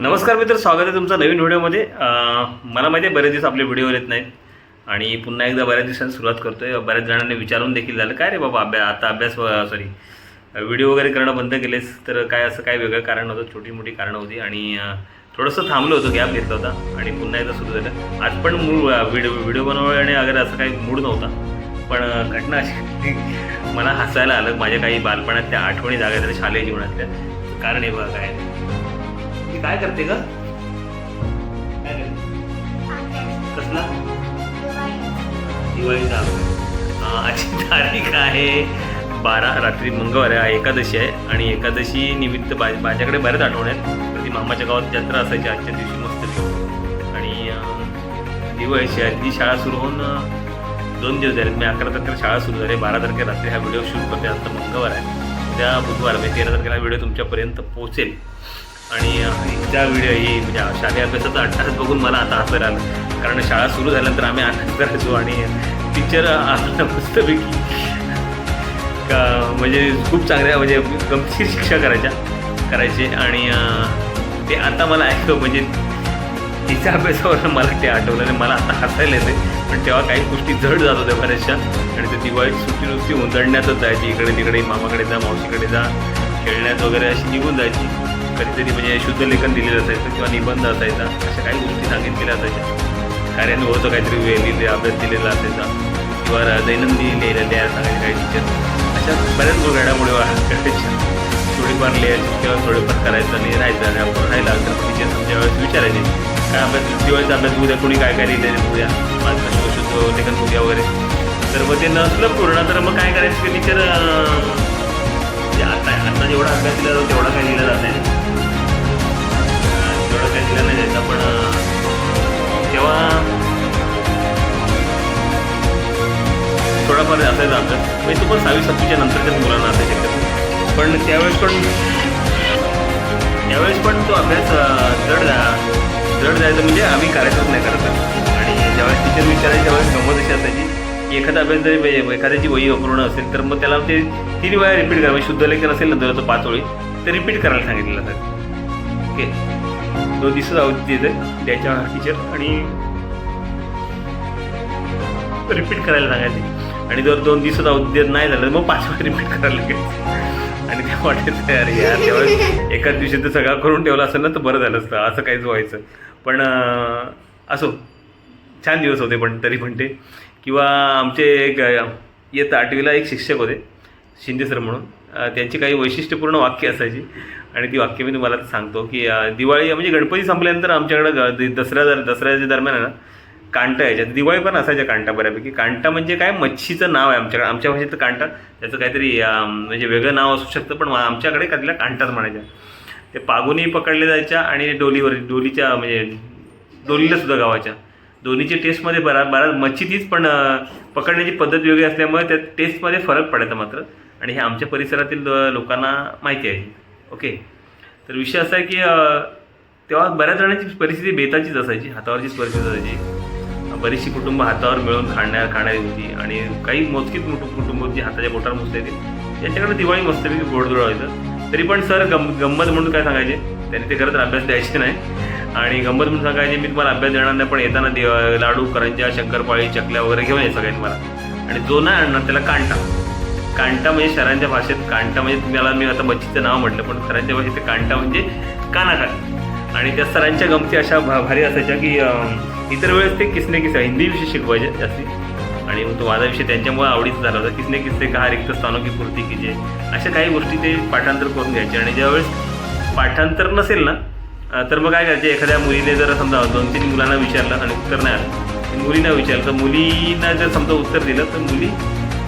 नमस्कार मित्र स्वागत आहे तुमचं नवीन व्हिडिओमध्ये. मला माहिती आहे बरेच दिवस आपले व्हिडिओ येत नाहीत आणि पुन्हा एकदा बऱ्याच दिवसांनी सुरुवात करतोय. बऱ्याच जणांनी विचारून देखील झालं काय रे बाबा अभ्यास आता अभ्यास सॉरी व्हिडिओ वगैरे करणं बंद केलेस तर काय असं काय वेगळं कारण होतं? छोटी मोठी कारणं होती आणि थोडंसं थांबलो होतो गॅप घेतला होता आणि पुन्हा एकदा सुरू झालं. आज पण मूळ व्हिडिओ व्हिडिओ बनवणे वगैरे असं काही मूड नव्हता पण घटना अशी मला हसायला आलं. माझ्या काही बालपणात त्या आठवणी जागा आहेत शालेय जीवनातल्या. कारण हे बघा काय काय करते का काय करते? कसला? दिवाळीचा. आजची तारीख आहे बारा रात्री मंगळवार आहे एकादशी आहे. आणि एकादशी निमित्त बा माझ्याकडे बऱ्याच आठवण आहेत. तर ती मामाच्या गावात जत्रा असायची आजच्या दिवशी मस्त. आणि दिवाळीची आहे. ती शाळा सुरू होऊन दोन दिवस झाले मी अकरा तारखेला शाळा सुरू झाली. बारा तारखेला रात्री हा व्हिडिओ शूट करते आता मंगळवार आहे. उद्या बुधवार म्हणजे तेरा तारखेला व्हिडिओ तुमच्यापर्यंत पोहोचेल. आणि त्या व्हिडिओ ही म्हणजे शालेय अभ्यासाचा अट्टास बघून मला आता हसायला आलं कारण शाळा सुरू झाल्यानंतर आम्ही अभ्यास करायचो आणि टीचर मस्तपैकी का म्हणजे खूप चांगल्या म्हणजे गमतीशीर शिक्षा करायच्या करायचे आणि ते आता मला ऐकलं म्हणजे तिच्या अभ्यासावर मला ते आठवलं आणि मला आता हसायला येते पण तेव्हा काही गोष्टी जड जात होत्या बऱ्याचशा. आणि ते दिवाळी सुट्टी नुसती उंदडण्यातच जायची. इकडे तिकडे मामाकडे जा मावशीकडे जा. खेळण्यात वगैरे अशी निघून जायची. कधीतरी म्हणजे शुद्ध लेखन दिलेलं असायचं किंवा निबंध असायचा अशा काही गोष्टी सांगितलेल्या असायच्या. कार्यानुभवाचं काहीतरी वेळ लिहिले अभ्यास दिलेला असायचा. किंवा दैनंदिन लिहिलं द्या सांगायचे काही टीचर अशा बऱ्याच घडामोडी करायच्या थोडीफार लिहायची किंवा थोडंफार करायचं आणि राहायचं आणि आपण राहिला तर टीचर आमच्या वेळेस विचारायचे काय अभ्यास दिवाळीचा अभ्यास उद्या कोणी काय काय लिहिलेलं उद्या माझं शुद्ध लेखन उद्या वगैरे. तर मग ते नसलं पूर्ण तर मग काय करायचं? की टीचर आता आता जेवढा अभ्यास दिला जातो तेवढा काही लिहिला जात नाही. अं, नाही पण तेव्हा थोडाफार असायचा अभ्यास म्हणजे तो पण सहावी सातवीच्या नंतरच्याच मुलांना असायचे पण त्यावेळेस पण त्यावेळेस पण तो अभ्यास जड जा जड जायचं म्हणजे आम्ही कार्यक्रम नाही करत. आणि ज्यावेळेस टीचर विचारायची त्यावेळेस गमत अशी असायची की एखादा अभ्यास जरी एखाद्याची वही अपूर्ण असेल तर मग त्याला ते तीन वेळा रिपीट करा म्हणजे शुद्ध लेखन असेल ना जर तो पाच ओळी तर रिपीट करायला सांगितलेलं असायचं. ओके? तो दिसत आहोत तिथे त्याच्या टीचर आणि रिपीट करायला सांगायचे. आणि जर दोन दिवसात अवधी नाही झालं तर मग पाच वेळा रिपीट करायला लागायचं. आणि त्या वाटायचं यार यार त्यावेळेस एकाच दिवशी तर सगळं करून ठेवलं असेल ना तर बरं झालं असतं. असं काहीच व्हायचं. पण असो. छान दिवस होते पण तरी पण ते. किंवा आमचे एक अं, आठवीला एक शिक्षक होते शिंदे सर म्हणून. त्यांची काही वैशिष्ट्यपूर्ण वाक्य असायची. आणि ती वाक्य मी तुम्हाला सांगतो की दिवाळी म्हणजे गणपती संपल्यानंतर आमच्याकडं ग- दसऱ्या दर दसऱ्याच्या दरम्यान आहे ना कांटा यायच्या. दिवाळी पण असायच्या कांटा बऱ्यापैकी. कांटा म्हणजे काय? मच्छीचं नाव आहे आमच्याकडे. आमच्या भाषेत कांटा त्याचं काहीतरी म्हणजे वेगळं नाव असू शकतं पण आमच्याकडे का तिला कांटाच म्हणायच्या. ते पागुनी पकडले जायच्या आणि डोलीवर डोलीच्या म्हणजे डोलीला सुद्धा गावाच्या. दोन्हीच्या टेस्टमध्ये बरा बराच मच्छी तीच पण पकडण्याची पद्धत वेगळी असल्यामुळे त्या टेस्टमध्ये फरक पडायचा मात्र. आणि हे आमच्या परिसरातील लोकांना माहिती आहे. ओके? तर विषय असा आहे की तेव्हा बऱ्याच जणांची परिस्थिती बेताचीच असायची हातावरचीच परिस्थिती असायची. बरीचशी कुटुंब हातावर मिळून खाण्या खाणारी होती आणि काही मोजकीच कुटुंब कुटुंब जी हाताच्या बोटावर मोजता येतील त्यांच्याकडे दिवाळी मस्तपैकी गोडधोड व्हायचं. तरी पण सर गम गंमत म्हणून काय सांगायचे? त्यांनी ते खरंच अभ्यास द्यायचे नाही. आणि गंमत म्हणून सांगायचे मी तुम्हाला अभ्यास देणार नाही पण येताना दिवा लाडू करंजा शंकरपाळी चकल्या वगैरे घेऊन यायचं काही मला. आणि जो नाही आणणार त्याला कांटा. कांटा म्हणजे शहरांच्या भाषेत कांटा म्हणजे तुम्हाला मी आता मच्छीचं नाव म्हटलं पण शहरांच्या भाषेत कांटा म्हणजे कानाकान आणि त्या सरांच्या गमती अशा भा भारी असायच्या की इतर वेळेस ते किसने किस्से हिंदी विषय शिकवायचे जास्ती. आणि मग तो माझा विषय त्यांच्यामुळे आवडीचा झाला होता. किसने किस्से का रिक्त स्थानो की पूर्ती किजे अशा काही गोष्टी ते पाठांतर करून घ्यायचे. आणि ज्यावेळेस पाठांतर नसेल ना तर मग काय करायचे? एखाद्या मुलीने जर समजा दोन तीन मुलांना विचारलं आणि उत्तर नाही आलं. मुलींना विचारलं. तर मुलींना जर समजा उत्तर दिलं तर मुली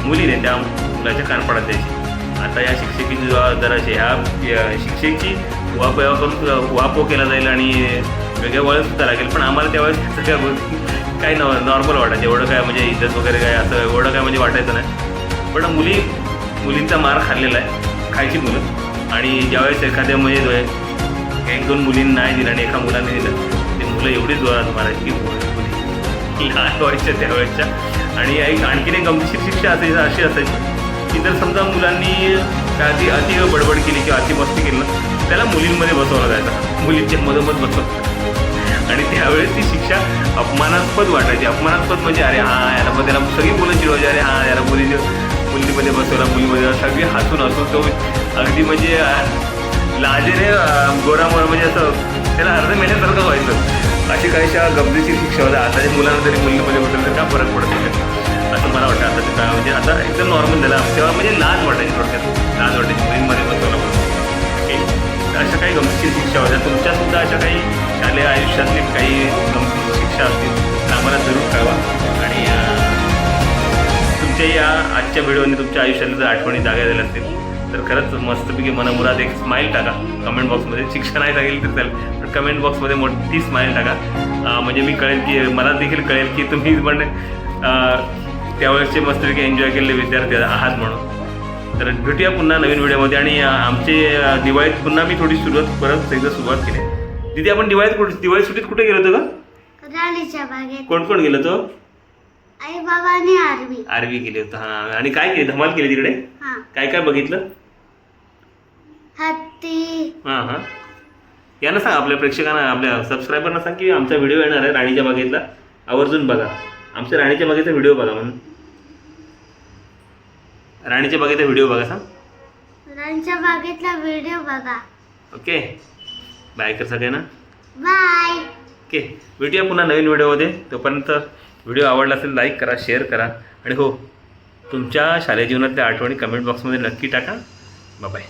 मुलीने त्या मुलाच्या कानपडात द्यायची आता या शिक्षकीची जबाबदाराची ह्या या शिक्षेची उहापोहा करून उहापोह केला जाईल आणि वेगळ्या वळत सुद्धा लागेल पण आम्हाला त्यावेळेस सगळ्या गोष्टी काही नॉ नॉर्मल वाटायचं एवढं काय म्हणजे इज्जत वगैरे काय असं एवढं काय म्हणजे वाटायचं नाही पण मुली मुलींचा मार खाल्लेला आहे खायची मुलं आणि ज्यावेळेस एखाद्या म्हणजे एक दोन मुलींना नाही दिलं आणि एका मुलाने दिलं ते मुलं एवढी जोरात मारायची की मुली लहान व्हायच्या त्यावेळेसच्या आणि एक आणखीन एक गमतीशीर शिक्षा असायची अशी असायची की जर समजा मुलांनी अति अति बडबड केली किंवा अति मस्ती केली ना त्याला मुलींमध्ये बसवला जायचा. मुलींच्या मधोमध बसवलं आणि त्यावेळेस ती शिक्षा अपमानास्पद वाटायची. अपमानास्पद म्हणजे अरे हा याला मग त्याला सगळी मुलं चिडवायची अरे हा याला मुलीने मुलीमध्ये बसवला मुलीमध्ये सगळी हसून हसून तो अगदी म्हणजे लाजेने अं, गोरामोरा म्हणजे असं त्याला अर्ध मेल्यासारखं व्हायचं. अशी काहीशा गमतीशीर शिक्षा होत्या आताच्या मुलांना जरी मुलीमध्ये बसवलं तर काय फरक पडत नाही असं मला वाटतं. आता काळा म्हणजे आता एकदम नॉर्मल झालं. तेव्हा म्हणजे लाज वाटायची थोडक्यात. लाज वाटायची. मुलींमध्ये पण म्हणून. ओके अशा काही गमतीशीर शिक्षा होत्या तुमच्यासुद्धा अशा काही शालेय आयुष्यातली काही गमतीशीर शिक्षा असतील तर आम्हाला जरूर कळवा. आणि तुमच्या या आजच्या व्हिडिओने तुमच्या आयुष्यातल्या जर आठवणी जाग्या झाल्या असतील तर खरंच मस्तपैकी मनामुरात एक स्माईल टाका. कमेंट बॉक्समध्ये शिक्षा नाही सांगेल तर चालेल. पण कमेंट बॉक्समध्ये मोठी स्माईल टाका. म्हणजे मी कळेल की मला देखील कळेल की तुम्ही पण त्यावेळेसचे मस्तपैकी एन्जॉय केलेले विद्यार्थी आहात म्हणून. तर भेटूया पुन्हा नवीन व्हिडिओमध्ये आणि आमचे दिवाळीत पुन्हा मी थोडी सुरुवात परत एकदा सुरुवात केली. तिथे आपण दिवाळीत कुठे दिवाळी सुट्टीत कुठे गेलो होतो का कोण कोण गेलो तो आई बाबा आणि आरवी. आरवी गेले होतं हां. आणि काय केली? धमाल केली तिकडे? हा. काय काय बघितलं? हत्ती. हां हां. यांना सांग आपल्या प्रेक्षकांना आपल्या सबस्क्रायबरना सांग की आमचा व्हिडिओ येणार आहे राणीच्या बागेतला. आवर्जून बघा. आमच्या राणीच्या बागेचा व्हिडिओ बघा म्हणून. राणीच्या बागेचा व्हिडिओ बघा सांग. राणीच्या बागेतला व्हिडिओ बघा. ओके. बाय कर सगळ्यांना. Bye okay. भेटूया पुन्हा नवीन व्हिडिओमध्ये तोपर्यंत व्हिडिओ आवडला असेल लाईक करा शेअर करा. आणि हो तुमच्या शालेय जीवनातल्या आठवणी कमेंट बॉक्समध्ये नक्की टाका. बाय